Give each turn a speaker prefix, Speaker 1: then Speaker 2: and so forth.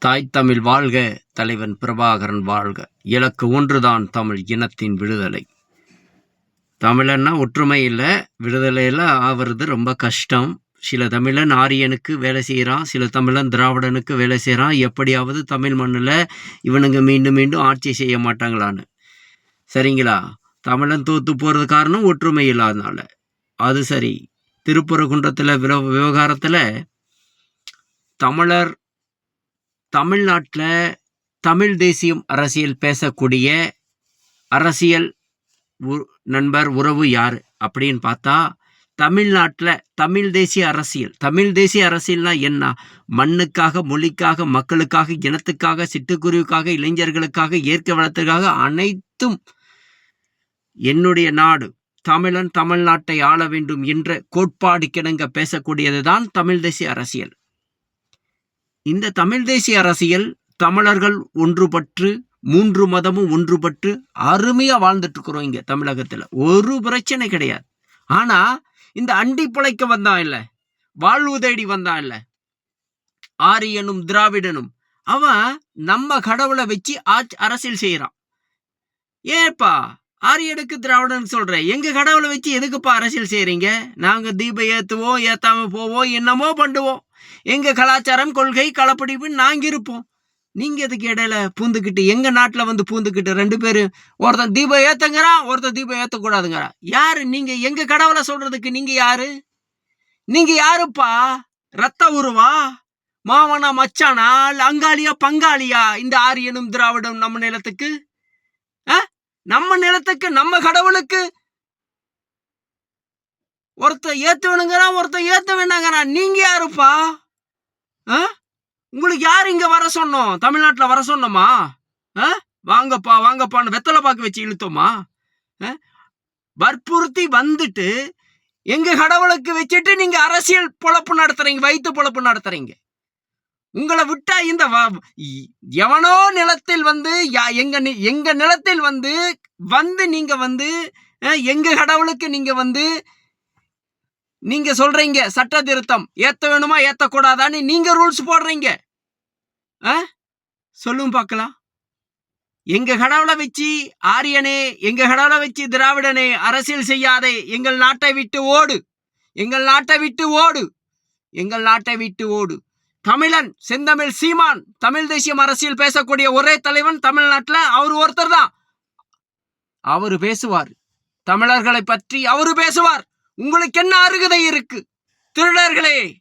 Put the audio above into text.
Speaker 1: தாய் தமிழ் வாழ்க தலைவன் பிரபாகரன் வாழ்க. இலக்கு ஒன்றுதான் தமிழ் இனத்தின் விடுதலை. தமிழன்னா ஒற்றுமை இல்லை விடுதலையில் ஆவறது ரொம்ப கஷ்டம். சில தமிழன் ஆரியனுக்கு வேலை செய்கிறான் சில தமிழன் திராவிடனுக்கு வேலை செய்கிறான். எப்படியாவது தமிழ் மண்ணில் இவனுங்க மீண்டும் மீண்டும் ஆட்சி செய்ய மாட்டாங்களான்னு. சரிங்களா? தமிழன் தோத்து போகிறது காரணம் ஒற்றுமை இல்லாதனால. அது சரி. திருப்பரங்குன்றத்தில் விவ விவகாரத்தில் தமிழர் தமிழ்நாட்டில் தமிழ் தேசியம் அரசியல் பேசக்கூடிய அரசியல் உ- நண்பர் உறவு யார்? அப்படின்னு பார்த்தா தமிழ்நாட்டில் தமிழ் தேசிய அரசியல். தமிழ் தேசிய அரசியல்னால் என்ன? மண்ணுக்காக மொழிக்காக மக்களுக்காக இனத்துக்காக சிட்டுக்குருவிக்காக இளைஞர்களுக்காக இயற்கை வளத்துக்காக அனைத்தும் என்னுடைய நாடு. தமிழன் தமிழ்நாட்டை ஆள வேண்டும் என்ற கோட்பாடு கிணங்க பேசக்கூடியதுதான் தமிழ் தேசிய அரசியல். இந்த தமிழ் தேசிய அரசியல் தமிழர்கள் ஒன்றுபட்டு மூன்று மதமும் ஒன்றுபட்டு அருமையாக வாழ்ந்துட்டுருக்குறோம் இங்கே தமிழகத்தில். ஒரு பிரச்சனை கிடையாது. ஆனால் இந்த அண்டி பிழைக்க வந்தான் இல்லை வாழ்வு தேடி வந்தான் இல்லை ஆரியனும் திராவிடனும் அவன் நம்ம கடவுளை வச்சு ஆட்சி அரசியல் செய்கிறான் ஏப்பா ஆரியனுக்கு திராவிடன் சொல்கிறேன் எங்கள் கடவுளை வச்சு எதுக்குப்பா அரசியல் செய்கிறீங்க நாங்கள் தீபம் ஏற்றுவோம் ஏற்றாமல் போவோம் என்னமோ பண்ணுவோம். எங்க கலாச்சாரம் கொள்கை களப்பிடிப்பு நாங்கள் இருப்போம். நீங்கள் எதுக்கு இடையில பூந்துக்கிட்டு எங்க நாட்டில் வந்து பூந்துக்கிட்டு ரெண்டு பேரும் ஒருத்தன் தீபம் ஏத்துங்கிறான் ஒருத்தன் தீபம் ஏற்றக்கூடாதுங்கிறான் யாரு? நீங்கள் எங்க கடவுளை சொல்றதுக்கு நீங்க யாரு? நீங்கள் யாருப்பா? ரத்த உருவா? மாமனா மச்சானா? இல்லை அங்காளியா பங்காளியா? இந்த ஆரியனும் திராவிடம் நம்ம நிலத்துக்கு? ஆ? நம்ம நிலத்துக்கு நம்ம கடவுளுக்கு? ஒருத்தன் ஏத்துவனுங்கிறான் ஒருத்தன் ஏற்ற வேண்டாங்கிறான் நீங்கள் யாருப்பா ஆ? உங்களுக்கு யார் இங்கே வர சொன்னோம் தமிழ்நாட்டில் வர சொன்னோமா ஆ? வாங்கப்பா வாங்கப்பான்னு வெத்தலை பாக்கு வச்சு இழுத்தோமா ஆ? வற்புறுத்தி வந்துட்டு எங்கள் கடவுளுக்கு வச்சுட்டு நீங்கள் அரசியல் பொழப்பு நடத்துறீங்க வயிற்று பொழப்பு நடத்துகிறீங்க உங்களை விட்டா இந்த எவனோ நிலத்தில் வந்து யா- எங்க எங்க நிலத்தில் வந்து வந்து நீங்க வந்து எங்க கடவுளுக்கு நீங்க வந்து நீங்க சொல்றீங்க சட்ட திருத்தம். ஏத்த வேணுமா ஏத்தக்கூடாதான்னு நீங்க ரூல்ஸ் போடுறீங்க. ஆ? சொல்லும் பார்க்கலாம். எங்க கடவுளை வச்சு ஆரியனே எங்க கடவுளை வச்சு திராவிடனே அரசியல் செய்யாதே எங்கள் நாட்டை விட்டு ஓடு. எங்கள் நாட்டை விட்டு ஓடு. எங்கள் நாட்டை விட்டு ஓடு. தமிழன் செந்தமிழ் சீமான் தமிழ் தேசியம் அரசியல் பேசக்கூடிய ஒரே தலைவன் தமிழ்நாட்டுல அவர் ஒருத்தர் தான் அவரு பேசுவார். தமிழர்களை பற்றி அவரு பேசுவார். உங்களுக்கு என்ன அருகதை இருக்கு? திருடர்களே!